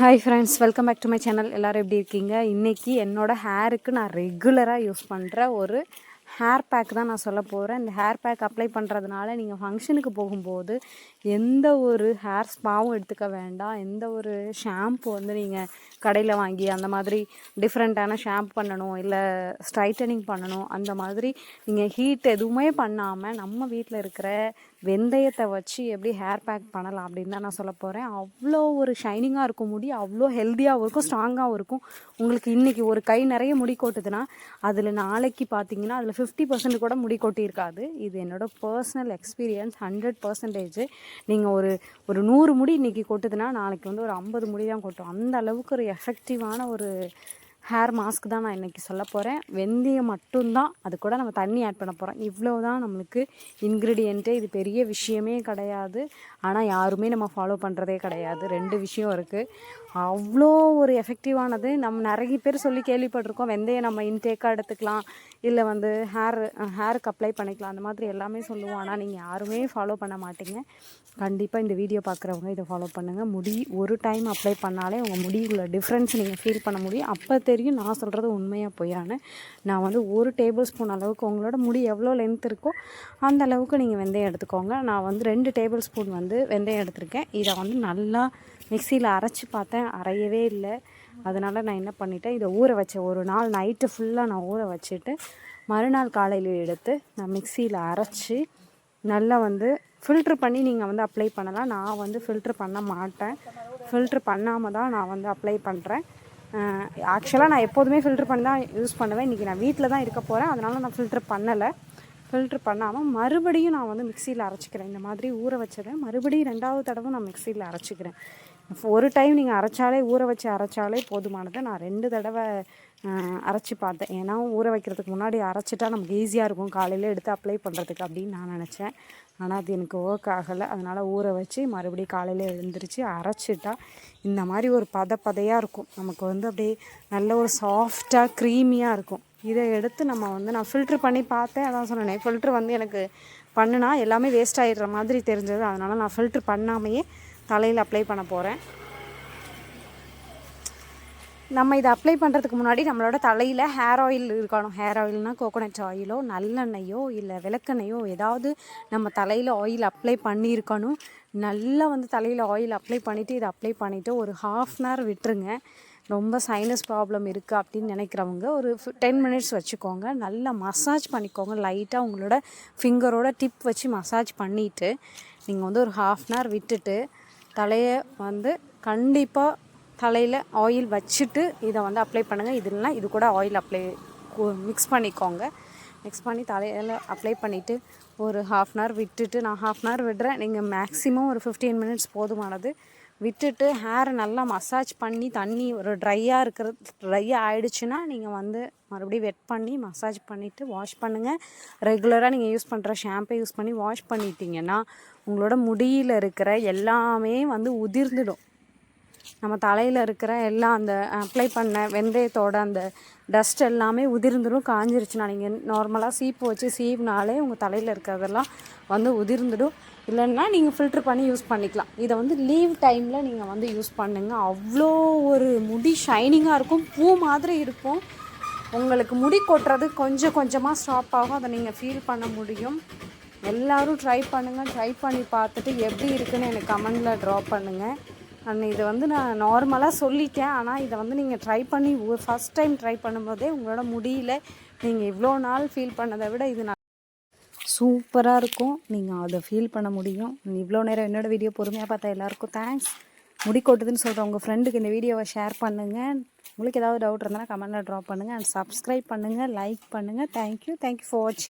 Hi friends welcome back to my channel எல்லோரும் எப்படி இருக்கீங்க? இன்றைக்கி என்னோட ஹேருக்கு நான் ரெகுலராக யூஸ் பண்ணுற ஒரு ஹேர் பேக் தான் நான் சொல்ல போகிறேன் இந்த ஹேர் பேக் அப்ளை பண்ணுறதுனால நீங்கள் ஃபங்க்ஷனுக்கு போகும்போது எந்த ஒரு ஹேர் ஸ்பாவும் எடுத்துக்க வேண்டாம். எந்த ஒரு ஷாம்பு வந்து நீங்கள் கடையில் வாங்கி அந்த மாதிரி டிஃப்ரெண்ட்டான ஷாம்பு பண்ணணும் இல்லை ஸ்ட்ரைட்டனிங் பண்ணணும் அந்த மாதிரி நீங்கள் ஹீட் எதுவுமே பண்ணாமல் நம்ம வீட்டில் இருக்கிற வெந்தயத்தை வச்சு எப்படி ஹேர் பேக் பண்ணலாம் அப்படின்னு தான் நான் சொல்ல போகிறேன் அவ்வளோ ஒரு ஷைனிங்காக இருக்கும் முடி அவ்வளோ ஹெல்த்தியாகவும் இருக்கும் ஸ்ட்ராங்காகவும் இருக்கும். உங்களுக்கு இன்றைக்கி ஒரு கை நிறைய முடி கொட்டுதுன்னா அதில் நாளைக்கு பார்த்தீங்கன்னா அதில் ஃபிஃப்டி பர்சன்ட் கூட முடி கொட்டியிருக்காது. இது என்னோடய பர்சனல் எக்ஸ்பீரியன்ஸ் ஹண்ட்ரட் பர்சன்டேஜ் நீங்கள் ஒரு ஒரு நூறு முடி இன்றைக்கி கொட்டுதுன்னா நாளைக்கு வந்து ஒரு ஐம்பது முடி தான் கொட்டும். அந்த அளவுக்கு ஒரு எஃபெக்டிவான ஒரு ஹேர் மாஸ்க் தான் நான் இன்றைக்கி சொல்ல போகிறேன் வெந்தயம் மட்டும்தான். அது கூட நம்ம தண்ணி ஆட் பண்ண போகிறோம் இவ்வளோ தான் நம்மளுக்கு இன்க்ரீடியண்ட்டே இது பெரிய விஷயமே கிடையாது. ஆனால் யாருமே நம்ம ஃபாலோ பண்ணுறதே கிடையாது. ரெண்டு விஷயம் இருக்குது அவ்வளோ ஒரு எஃபெக்டிவானது நம்ம நிறைய பேர் சொல்லி கேள்விப்பட்டிருக்கோம். வெந்தயம் நம்ம இன்டேக்காக எடுத்துக்கலாம். இல்லை வந்து ஹேர் ஹேருக்கு அப்ளை பண்ணிக்கலாம். அந்த மாதிரி எல்லாமே சொல்லுவோம். ஆனால் நீங்கள் யாருமே ஃபாலோ பண்ண மாட்டீங்க. கண்டிப்பாக இந்த வீடியோ பார்க்குறவங்க இதை ஃபாலோ பண்ணுங்கள் முடி ஒரு டைம் அப்ளை பண்ணாலே உங்கள் முடியுள்ள டிஃப்ரென்ஸ் நீங்கள் ஃபீல் பண்ண முடியும். அப்போ தெரியும். நான் சொல்கிறது உண்மையாக பொய்யான்னு. நான் வந்து ஒரு டேபிள் ஸ்பூன் அளவுக்கு உங்களோட முடி எவ்வளோ லென்த் இருக்கோ அந்த அளவுக்கு நீங்கள் வெந்தயம் எடுத்துக்கோங்க. நான் வந்து ரெண்டு டேபிள் ஸ்பூன் வந்து வெந்தயம் எடுத்திருக்கேன். இதை வந்து நல்லா மிக்சியில் அரைச்சி பார்த்தேன். அரையவே இல்லை. அதனால் நான் என்ன பண்ணிட்டேன் இதை ஊற வச்சேன் ஒரு நாள் நைட்டு ஃபுல்லாக நான் ஊற வச்சுட்டு மறுநாள் காலையில் எடுத்து நான் மிக்சியில் அரைச்சி நல்லா வந்து ஃபில்ட்ரு பண்ணி நீங்கள் வந்து அப்ளை பண்ணலாம். நான் வந்து ஃபில்ட்ரு பண்ண மாட்டேன். ஃபில்ட்ரு பண்ணாமல் தான் நான் வந்து அப்ளை பண்ணுறேன் ஆக்சுவலாக நான் எப்போதுமே ஃபில்ட்ரு பண்ணி தான் யூஸ் பண்ணுவேன். இன்றைக்கி நான் வீட்டில் தான் இருக்க போகிறேன் அதனால் நான் ஃபில்ட்ரு பண்ணலை. ஃபில்ட்ரு பண்ணாமல் மறுபடியும் நான் வந்து மிக்சியில் அரைச்சிக்கிறேன். இந்த மாதிரி ஊற வச்சதை மறுபடியும் ரெண்டாவது தடவை நான் மிக்சியில் அரைச்சிக்கிறேன். ஒரு டைம் நீங்கள் அரைச்சாலே ஊற வச்சு அரைச்சாலே போதுமானது நான் ரெண்டு தடவை அரைச்சி பார்த்தேன். ஏன்னா ஊற வைக்கிறதுக்கு முன்னாடி அரைச்சிட்டா நமக்கு ஈஸியாக இருக்கும். காலையில் எடுத்து அப்ளை பண்ணுறதுக்கு அப்படின்னு நான் நினச்சேன். ஆனால் அது எனக்கு ஒர்க் ஆகலை. அதனால் ஊற வச்சு மறுபடியும் காலையில் எழுந்திரிச்சு அரைச்சிட்டா இந்த மாதிரி ஒரு பத பதையாக இருக்கும். நமக்கு வந்து அப்படியே நல்ல ஒரு சாஃப்டாக க்ரீமியாக இருக்கும். இதை எடுத்து நம்ம வந்து நான் ஃபில்ட்ரு பண்ணி பார்த்தேன். அதான் சொன்னேன் ஃபில்ட்ரு வந்து எனக்கு பண்ணுனா எல்லாமே வேஸ்ட் ஆகிடுற மாதிரி தெரிஞ்சது. அதனால் நான் ஃபில்ட்ரு பண்ணாமையே தலையில் அப்ளை பண்ண போகிறேன் நம்ம இதை அப்ளை பண்ணுறதுக்கு முன்னாடி நம்மளோட தலையில் ஹேர் ஆயில் இருக்கணும். ஹேர் ஆயில்னால் கோகோனட் ஆயிலோ நல்லெண்ணெயோ இல்லை விளக்கெண்ணெயோ ஏதாவது நம்ம தலையில் ஆயில் அப்ளை பண்ணியிருக்கணும். நல்லா வந்து தலையில் ஆயில் அப்ளை பண்ணிவிட்டு இதை அப்ளை பண்ணிவிட்டு ஒரு ஹாஃப் அன் ஹவர் விட்டுருங்க. ரொம்ப சைனஸ் ப்ராப்ளம் இருக்குது அப்படின்னு நினைக்கிறவங்க ஒரு டென் மினிட்ஸ் வச்சுக்கோங்க. நல்லா மசாஜ் பண்ணிக்கோங்க. லைட்டாக உங்களோட ஃபிங்கரோட டிப் வச்சு மசாஜ் பண்ணிவிட்டு நீங்கள் வந்து ஒரு ஹாஃப் அன் ஹவர் விட்டுட்டு தலையை வந்து கண்டிப்பாக தலையில் ஆயில் வச்சுட்டு இதை வந்து அப்ளை பண்ணுங்கள் இது இல்லைனா இது கூட ஆயில் அப்ளை மிக்ஸ் பண்ணிக்கோங்க. மிக்ஸ் பண்ணி தலையில் அப்ளை பண்ணிவிட்டு ஒரு ஹாஃப் அன் ஹவர் விட்டுட்டு நான் ஹாஃப் அன் ஹவர் விடுறேன். நீங்கள் மேக்ஸிமம் ஒரு ஃபிஃப்டீன் மினிட்ஸ் போதுமானது. விட்டுட்டு ஹேரை நல்லா மசாஜ் பண்ணி தண்ணி ஒரு ட்ரையாக இருக்கிறது ட்ரையாக ஆகிடுச்சுன்னா நீங்கள் வந்து மறுபடியும் வெட் பண்ணி மசாஜ் பண்ணிவிட்டு வாஷ் பண்ணுங்கள் ரெகுலராக நீங்கள் யூஸ் பண்ணுற ஷாம்பை யூஸ் பண்ணி வாஷ் பண்ணிட்டீங்கன்னா உங்களோட முடியில் இருக்கிற எல்லாமே வந்து உதிர்ந்துடும். நம்ம தலையில் இருக்கிற எல்லாம் அந்த அப்ளை பண்ண வெந்தயத்தோட அந்த டஸ்ட் எல்லாமே உதிர்ந்துடும் காஞ்சிருச்சுன்னா நீங்கள் நார்மலாக சீப்பு வச்சு சீவ்னாலே உங்கள் தலையில் இருக்கிறதெல்லாம் வந்து உதிர்ந்துடும். இல்லைன்னா நீங்கள் ஃபில்ட்ரு பண்ணி யூஸ் பண்ணிக்கலாம். இதை வந்து லீவ் டைமில் நீங்கள் வந்து யூஸ் பண்ணுங்கள் அவ்வளோ ஒரு முடி ஷைனிங்காக இருக்கும். பூ மாதிரி இருக்கும். உங்களுக்கு முடி கொட்டுறது கொஞ்சம் கொஞ்சமாக ஸ்டாப் ஆகும். அதை நீங்கள் ஃபீல் பண்ண முடியும். எல்லோரும் ட்ரை பண்ணுங்கள் ட்ரை பண்ணி பார்த்துட்டு எப்படி இருக்குன்னு எனக்கு கமெண்டில் ட்ராப் பண்ணுங்கள் அண்ட் இதை வந்து நான் நார்மலாக சொல்லிட்டேன். ஆனால் இதை வந்து நீங்கள் ட்ரை பண்ணி ஃபஸ்ட் டைம் ட்ரை பண்ணும்போதே உங்களோட முடியல. நீங்கள் இவ்வளோ நாள் ஃபீல் பண்ணதை விட இது நான் சூப்பராக இருக்கும். நீங்கள் அதை ஃபீல் பண்ண முடியும். இவ்வளோ நேரம் என்னோடய வீடியோ பொறுமையாக பார்த்தா எல்லாருக்கும் தேங்க்ஸ் முடி கொட்டுதுன்னு சொல்கிற உங்கள் ஃப்ரெண்டுக்கு இந்த வீடியோவை ஷேர் பண்ணுங்கள் உங்களுக்கு ஏதாவது டவுட் இருந்தால் கமெண்ட்டில் ட்ராப் பண்ணுங்கள் அண்ட் சப்ஸ்கிரைப் பண்ணுங்கள் லைக் பண்ணுங்கள் thank you thank you for வாட்சிங்